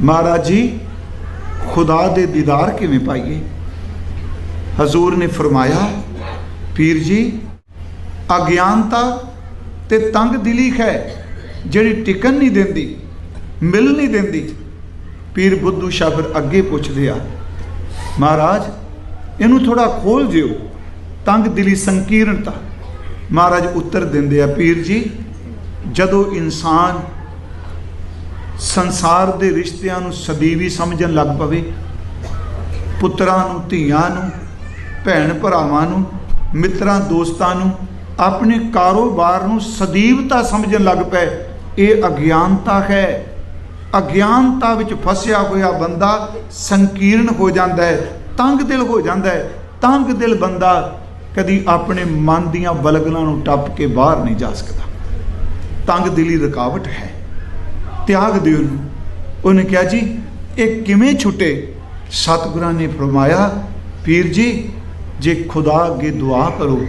ਮਹਾਰਾਜ ਜੀ, ਖੁਦਾ ਦੇ ਦੀਦਾਰ ਕਿਵੇਂ ਪਾਈਏ? ਹਜ਼ੂਰ ਨੇ ਫਰਮਾਇਆ, ਪੀਰ ਜੀ, ਅਗਿਆਨਤਾ ਤੇ ਤੰਗ ਦਿਲੀ ਹੈ ਜਿਹੜੀ ਟਿਕਣ ਨਹੀਂ ਦਿੰਦੀ, ਮਿਲ ਨਹੀਂ ਦਿੰਦੀ। ਪੀਰ ਬੁੱਧੂ ਸ਼ਾਹ ਫਿਰ ਅੱਗੇ ਪੁੱਛਦੇ ਆ, ਮਹਾਰਾਜ, ਇਹਨੂੰ ਥੋੜਾ ਖੋਲ ਦਿਓ, ਤੰਗ ਦਿਲੀ ਸੰਕੀਰਣਤਾ ਮਹਾਰਾਜ ਉੱਤਰ ਦਿੰਦੇ ਆ, ਪੀਰ ਜੀ, ਜਦੋਂ ਇਨਸਾਨ ਸੰਸਾਰ ਦੇ ਰਿਸ਼ਤਿਆਂ ਨੂੰ ਸਦੀਵੀ ਸਮਝਣ ਲੱਗ ਪਵੇ। ਪੁੱਤਰਾਂ ਨੂੰ, ਧੀਆਂ ਨੂੰ, ਭੈਣ ਭਰਾਵਾਂ ਨੂੰ, ਮਿੱਤਰਾਂ, ਦੋਸਤਾਂ ਨੂੰ, ਆਪਣੇ ਕਾਰੋਬਾਰ ਨੂੰ ਸਦੀਵਤਾ ਸਮਝਣ ਲੱਗ ਪਏ। ਇਹ ਅਗਿਆਨਤਾ ਹੈ। ਅਗਿਆਨਤਾ ਵਿੱਚ ਫਸਿਆ ਹੋਇਆ ਬੰਦਾ ਸੰਕੀਰਣ ਹੋ ਜਾਂਦਾ ਹੈ, ਤੰਗ ਦਿਲ ਹੋ ਜਾਂਦਾ ਹੈ। ਤੰਗ ਦਿਲ ਬੰਦਾ ਕਦੀ ਆਪਣੇ ਮਨ ਦੀਆਂ ਬਲਗਲਾਂ ਨੂੰ ਟੱਪ ਕੇ ਬਾਹਰ ਨਹੀਂ ਜਾ ਸਕਦਾ। ਤੰਗ ਦਿਲੀ ਰੁਕਾਵਟ ਹੈ। ਤਿਆਗ ਦਿਓ ਉਹਨੂੰ। ਉਹਨੇ ਕਿਹਾ, ਜੀ, ਇਹ ਕਿਵੇਂ ਛੁੱਟੇ? ਸਤਿਗੁਰਾਂ ਨੇ ਫਰਮਾਇਆ ਪੀਰ ਜੀ, ਜੇ ਖੁਦਾ ਅੱਗੇ ਦੁਆ ਕਰੋ